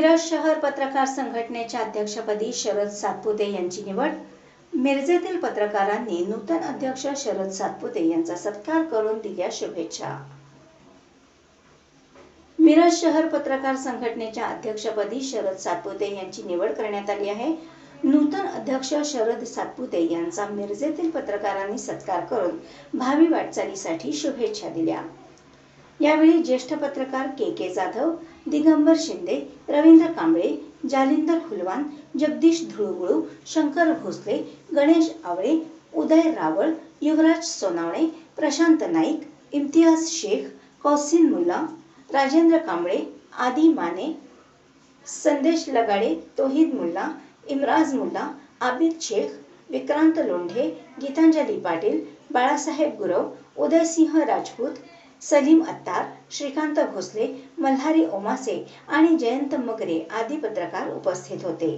मिरज शहर पत्रकार संघटनेच्या अध्यक्षपदी शरद सातपुते यांची निवड. मिरजेतील पत्रकारांनी नूतन अध्यक्ष शरद सातपुते यांचा सत्कार करून दिल्या शुभेच्छा. मिरज शहर पत्रकार संघटनेच्या अध्यक्षपदी शरद सातपुते यांची निवड करण्यात आली आहे. नूतन अध्यक्ष शरद सातपुते यांचा मिरजेतील पत्रकारांनी सत्कार करून भावी वाटचालीसाठी शुभेच्छा दिल्या. यावेळी ज्येष्ठ पत्रकार के के जाधव दिगंबर शिंदे रवींद्र कांबळे जालिंदर हुलवान जगदीश धुळगुळू शंकर भोसले गणेश आवळे उदय रावळ युवराज सोनावणे प्रशांत नाईक इम्तियाज शेख कौसिन मुल्ला राजेंद्र कांबळे आदी माने संदेश लगाडे तोहिद मुल्ला इम्राज मुल्ला आबिद शेख विक्रांत लोंढे गीतांजली पाटील बाळासाहेब गुरव उदयसिंह राजपूत सलीम अत्तार श्रीकांत भोसले मल्हारी ओमासे आणि जयंत मगरे आदी पत्रकार उपस्थित होते.